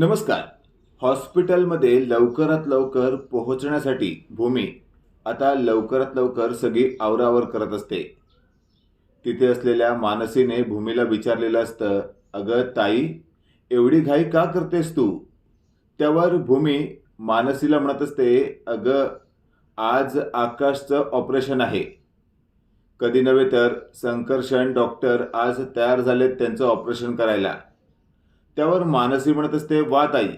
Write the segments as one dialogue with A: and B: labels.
A: नमस्कार. हॉस्पिटलमध्ये लवकरात लवकर पोहोचण्यासाठी भूमी आता लवकरात लवकर सगळी आवरावर करत असते. तिथे असलेल्या मानसीने भूमीला विचारलेलं असतं अगं ताई एवढी घाई का करतेस तू? त्यावर भूमी मानसीला म्हणत असते अगं आज आकाशचं ऑपरेशन आहे. कधी नव्हे तर संकर्षण डॉक्टर आज तयार झालेत त्यांचं ऑपरेशन करायला. त्यावर मानसी म्हणत असते वा ताई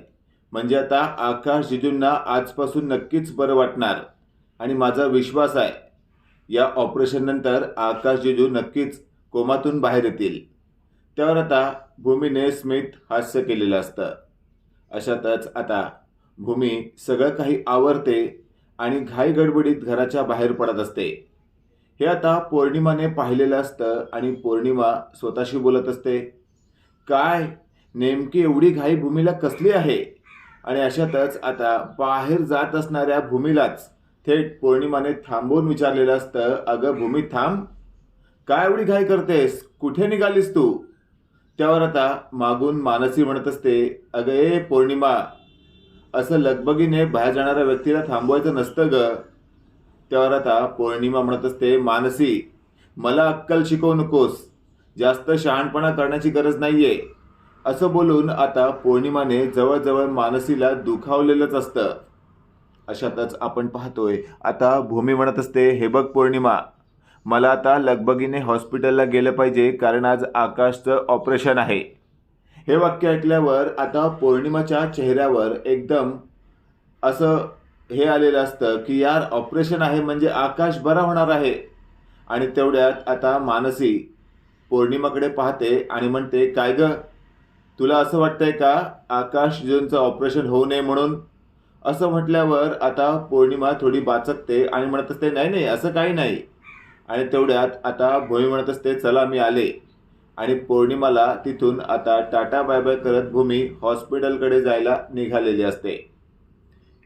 A: म्हणजे आता आकाश जिजूंना आजपासून नक्कीच बरं वाटणार आणि माझा विश्वास आहे या ऑपरेशननंतर आकाश जिजू नक्कीच कोमातून बाहेर येतील. त्यावर आता भूमीने स्मित हास्य केलेलं असतं. अशातच आता भूमी सगळं काही आवरते आणि घाई गडबडीत घराच्या बाहेर पडत असते. हे आता पौर्णिमाने पाहिलेलं असतं आणि पौर्णिमा स्वतःशी बोलत असते काय नेमकी एवढी घाई भूमीला कसली आहे? आणि अशातच आता बाहेर जात असणाऱ्या भूमीलाच थेट पौर्णिमाने थांबवून विचारलेलं असतं अगं भूमी थांब. काय एवढी घाई करतेस? कुठे निघालीस तू? त्यावर आता मागून मानसी म्हणत असते अगं ए पौर्णिमा असं लगबगीने बाहेर जाणाऱ्या व्यक्तीला थांबवायचं नसतं ग. त्यावर आता पौर्णिमा म्हणत असते मानसी मला अक्कल शिकवू नकोस. जास्त शहाणपणा करण्याची गरज नाहीये. असं बोलून आता पौर्णिमाने जवळजवळ मानसीला दुखावलेलंच असतं. अशातच आपण पाहतोय आता भूमी म्हणत असते हे बघ पौर्णिमा मला आता लगबगीने हॉस्पिटलला गेलं पाहिजे कारण आज आकाशचं ऑपरेशन आहे. हे वाक्य ऐकल्यावर आता पौर्णिमाच्या चेहऱ्यावर एकदम असं हे आलेलं असतं की यार ऑपरेशन आहे म्हणजे आकाश बरा होणार आहे. आणि तेवढ्यात आता मानसी पौर्णिमाकडे पाहते आणि म्हणते काय गं तुला असं वाटतंय का आकाश जिजूंचं ऑपरेशन होऊ नये म्हणून? असं म्हटल्यावर आता पौर्णिमा थोडी बाचकते आणि म्हणत असते नाही नाही असं काही नाही. आणि तेवढ्यात आता भूमी म्हणत असते चला मी आले. आणि पौर्णिमाला तिथून आता टाटा बाय बाय करत भूमी हॉस्पिटलकडे जायला निघालेली असते.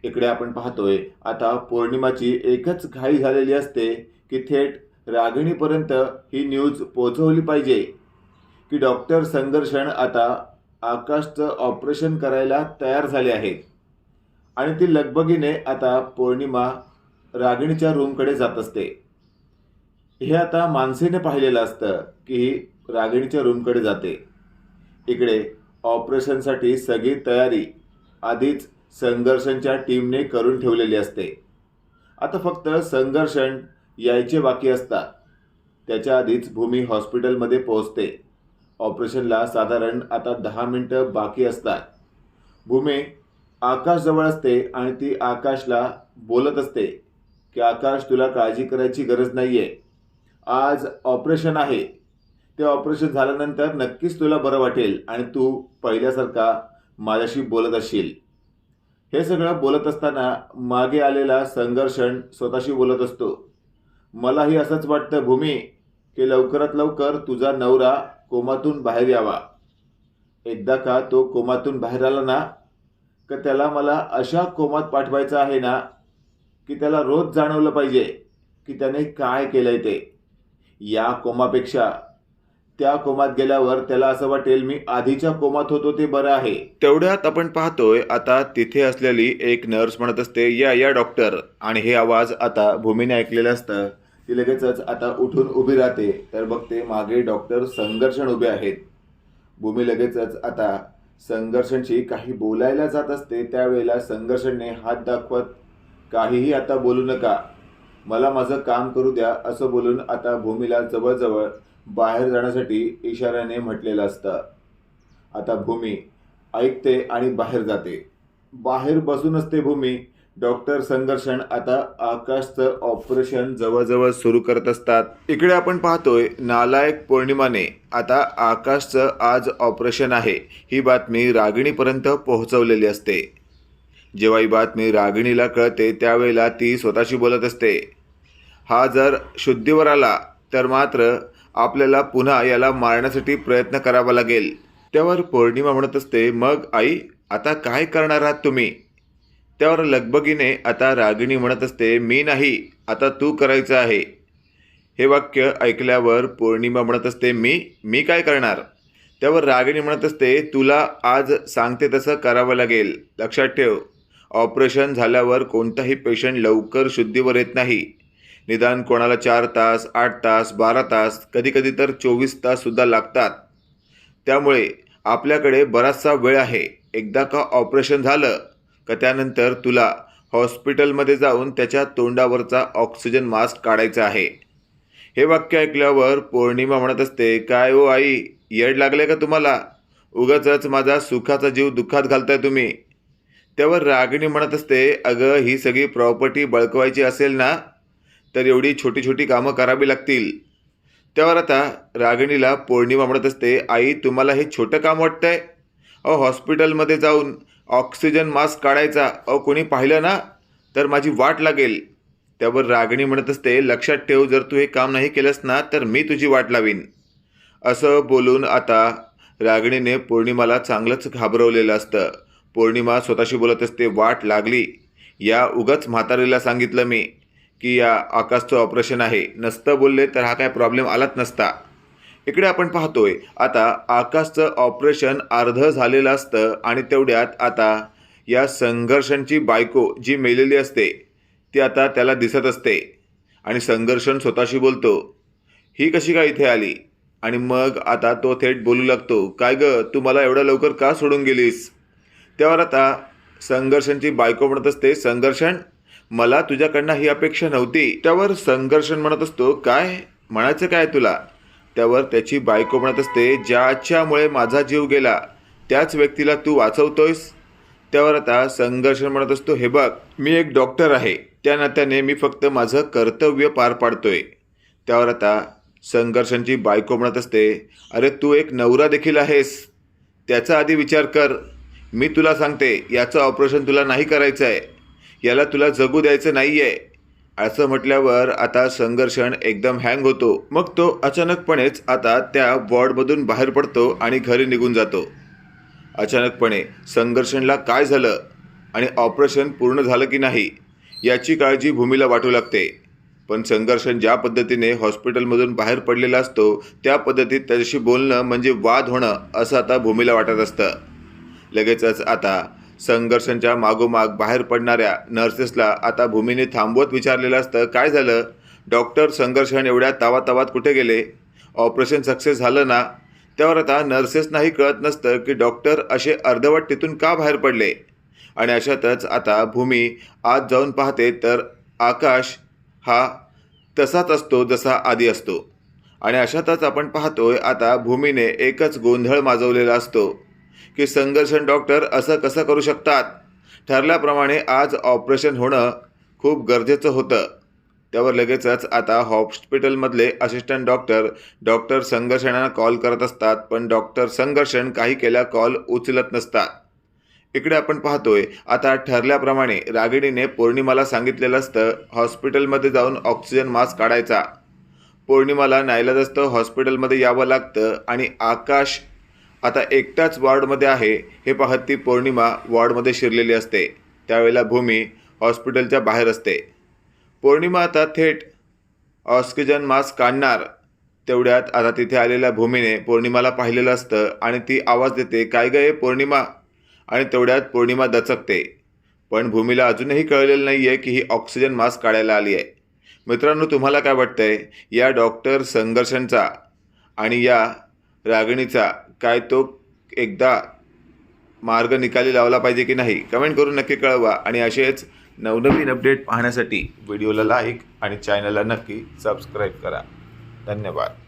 A: इकडे आपण पाहतोय आता पौर्णिमाची एकच घाई झालेली असते की थेट रागिणीपर्यंत ही न्यूज पोचवली पाहिजे. की डॉक्टर संघर्षण आता आकाशचं ऑपरेशन करायला तयार झाले आहेत. आणि ती लगबगीने आता पौर्णिमा रागिणीच्या रूमकडे जात असते. हे आता मानसीने पाहिलेलं असतं की ही रागिणीच्या रूमकडे जाते. इकडे ऑपरेशनसाठी सगळी तयारी आधीच संघर्षणच्या टीमने करून ठेवलेली असते. आता फक्त संघर्षण यायचे बाकी असतात. त्याच्या आधीच भूमी हॉस्पिटलमध्ये पोहोचते. ऑपरेशनला साधारण आता दहा मिनटं बाकी असतात. भूमी आकाशजवळ असते आणि ती आकाशला बोलत असते की आकाश तुला काळजी करायची गरज नाही आहे आज ऑपरेशन आहे. ते ऑपरेशन झाल्यानंतर नक्कीच तुला बरं वाटेल आणि तू पहिल्यासारखा माझ्याशी बोलत असशील. हे सगळं बोलत असताना मागे आलेला संघर्षण स्वतःशी बोलत असतो. मलाही असंच वाटतं भूमी की लवकरात लवकर तुझा नवरा कोमातून बाहेर यावा. एकदा का तो कोमातून बाहेर आला ना का त्याला मला अशा कोमात पाठवायचं आहे ना की त्याला रोज जाणवलं पाहिजे की त्याने काय केलंय ते. या कोमापेक्षा त्या कोमात गेल्यावर त्याला असं वाटेल मी आधीच्या कोमात होतो ते बरं आहे. तेवढ्यात आपण पाहतोय आता तिथे असलेली एक नर्स म्हणत असते या या डॉक्टर आणि हे आवाज आता भूमीने ऐकलेलं असतं. ती लगेचच आता उठून उभी राहते. तर बघते मागे डॉक्टर संघर्षण उभे आहेत. भूमी लगेचच आता संघर्षणशी काही बोलायला जात असते त्यावेळेला संघर्षणने हात दाखवत काहीही आता बोलू नका. मला माझं काम करू द्या असं बोलून आता भूमीला जवळजवळ बाहेर जाण्यासाठी इशाऱ्याने म्हटलेलं असतं. आता भूमी ऐकते आणि बाहेर जाते. बाहेर बसून असते भूमी डॉक्टर संघर्षण आता आकाशचं ऑपरेशन जवळजवळ सुरू करत असतात. इकडे आपण पाहतोय नालायक पौर्णिमाने आता आकाशचं आज ऑपरेशन आहे. ही बातमी रागिणीपर्यंत पोहोचवलेली असते. जेव्हा ही बातमी रागिणीला कळते त्यावेळेला ती स्वतःशी बोलत असते. हा जर शुद्धीवर आला तर मात्र आपल्याला पुन्हा याला मारण्यासाठी प्रयत्न करावा लागेल. त्यावर पौर्णिमा म्हणत असते मग आई आता काय करणार आहात तुम्ही? त्यावर लगबगीने आता रागिणी म्हणत असते मी नाही आता तू करायचं आहे. हे वाक्य ऐकल्यावर पौर्णिमा म्हणत असते मी मी काय करणार? त्यावर रागिणी म्हणत असते तुला आज सांगते तसं करावं लागेल. लक्षात ठेव ऑपरेशन झाल्यावर कोणताही पेशंट लवकर शुद्धीवर येत नाही. निदान कोणाला चार तास आठ तास बारा तास कधीकधी तर चोवीस ताससुद्धा लागतात. त्यामुळे आपल्याकडे बराचसा वेळ आहे. एकदा का ऑपरेशन झालं का त्यानंतर तुला हॉस्पिटलमध्ये जाऊन त्याच्या तोंडावरचा ऑक्सिजन मास्क काढायचा आहे. हे वाक्य ऐकल्यावर पौर्णिमा म्हणत असते काय ओ आई येड लागले का तुम्हाला? उगाचच माझा सुखाचा जीव दुःखात घालताय तुम्ही. त्यावर रागिणी म्हणत असते अगं ही सगळी प्रॉपर्टी बळकवायची असेल ना तर एवढी छोटी छोटी कामं करावी लागतील. त्यावर आता रागिणीला पौर्णिमा म्हणत असते आई तुम्हाला हे छोटं काम वाटतंय? अहो हॉस्पिटलमध्ये जाऊन ऑक्सिजन मास्क काढायचा अहो कोणी पाहिलं ना? तर माझी वाट लागेल. त्यावर रागणी म्हणत असते लक्षात ठेव जर तू हे काम नाही केलंस ना तर मी तुझी वाट लावीन. असं बोलून आता रागणीने पौर्णिमाला चांगलंच घाबरवलेलं असतं. पौर्णिमा स्वतःशी बोलत असते वाट लागली. या उगाच म्हातारीला सांगितलं मी की या आकाशचं ऑपरेशन आहे. नसतं बोलले तर हा काय प्रॉब्लेम आलाच नसता. इकडे आपण पाहतोय आता आकाशचं ऑपरेशन अर्ध झालेलं असतं आणि तेवढ्यात आता या संघर्षणची बायको जी मेलेली असते ती आता त्याला दिसत असते आणि संघर्षण स्वतःशी बोलतो. ही कशी काय इथे आली? आणि मग आता तो थेट बोलू लागतो काय ग तू मला एवढ्या लवकर का सोडून गेलीस? त्यावर आता संघर्षणची बायको म्हणत असते संघर्षण? मला तुझ्याकडनं ही अपेक्षा नव्हती. त्यावर संघर्षण म्हणत असतो काय? म्हणायचं काय तुला? त्यावर त्याची बायको म्हणत असते ज्याच्यामुळे माझा जीव गेला त्याच व्यक्तीला तू वाचवतोयस? त्यावर आता संघर्ष म्हणत असतो हे बघ मी एक डॉक्टर आहे त्या नात्याने मी फक्त माझं कर्तव्य पार पाडतोय. त्यावर आता संघर्षांची बायको म्हणत असते अरे तू एक नवरा देखील आहेस त्याचा आधी विचार कर मी तुला सांगते याचं ऑपरेशन तुला नाही करायचं आहे याला तुला जगू द्यायचं नाही आहे असं म्हटल्यावर आता संघर्षण एकदम हँग होतो. मग तो अचानकपणेच आता त्या वॉर्डमधून बाहेर पडतो आणि घरी निघून जातो. अचानकपणे संघर्षणला काय झालं? आणि ऑपरेशन पूर्ण झालं की नाही? याची काळजी भूमीला वाटू लागते. पण संघर्षण ज्या पद्धतीने हॉस्पिटलमधून बाहेर पडलेला असतो त्या पद्धतीत त्याच्याशी बोलणं म्हणजे वाद होणं असं आता भूमीला वाटत असतं. लगेचच आता संघर्षांच्या मागोमाग बाहेर पडणाऱ्या नर्सेसला आता भूमीने थांबवत विचारलेलं असतं काय झालं? डॉक्टर संघर्षण एवढ्या तावातावात कुठे गेले? ऑपरेशन सक्सेस झालं ना? त्यावर आता नर्सेसनाही कळत नसतं की डॉक्टर असे अर्धवट तिथून का बाहेर पडले? आणि अशातच आता भूमी आत जाऊन पाहते तर आकाश हा तसाच असतो जसा आधी असतो. आणि अशातच आपण पाहतोय आता भूमीने एकच गोंधळ माजवलेला असतो. की संघर्षण डॉक्टर असं कसं करू शकतात? ठरल्याप्रमाणे आज ऑपरेशन होणं खूप गरजेचं होतं. त्यावर लगेचच आता हॉस्पिटलमधले असिस्टंट डॉक्टर डॉक्टर संघर्षणाला कॉल करत असतात पण डॉक्टर संघर्षण काही केल्या कॉल उचलत नसतात. इकडे आपण पाहतोय आता ठरल्याप्रमाणे रागिणीने पौर्णिमाला सांगितलेलं असतं हॉस्पिटलमध्ये जाऊन ऑक्सिजन मास्क काढायचा. पौर्णिमाला नाईलाज असतं हॉस्पिटलमध्ये यावं लागतं आणि आकाश आता एकटाच वॉर्डमध्ये आहे हे पाहत ती पौर्णिमा वॉर्डमध्ये शिरलेली असते. त्यावेळेला भूमी हॉस्पिटलच्या बाहेर असते. पौर्णिमा आता थेट ऑक्सिजन मास्क काढणार. तेवढ्यात आता तिथे आलेल्या भूमीने पौर्णिमाला पाहिलेलं असतं आणि ती आवाज देते काय ग हे पौर्णिमा? आणि तेवढ्यात पौर्णिमा दचकते. पण भूमीला अजूनही कळलेलं नाही आहे की ही ऑक्सिजन मास्क काढायला आली आहे. मित्रांनो तुम्हाला काय वाटतंय? या डॉक्टर संघर्षांचा आणि या रागिणीचा काय तो एकदा मार्ग निकाली लावला पाहिजे की नाही कमेंट करून नक्की कळवा. आणि असेच नवनवीन अपडेट पाहण्यासाठी व्हिडिओला लाईक आणि चॅनलला नक्की सबस्क्राईब करा. धन्यवाद.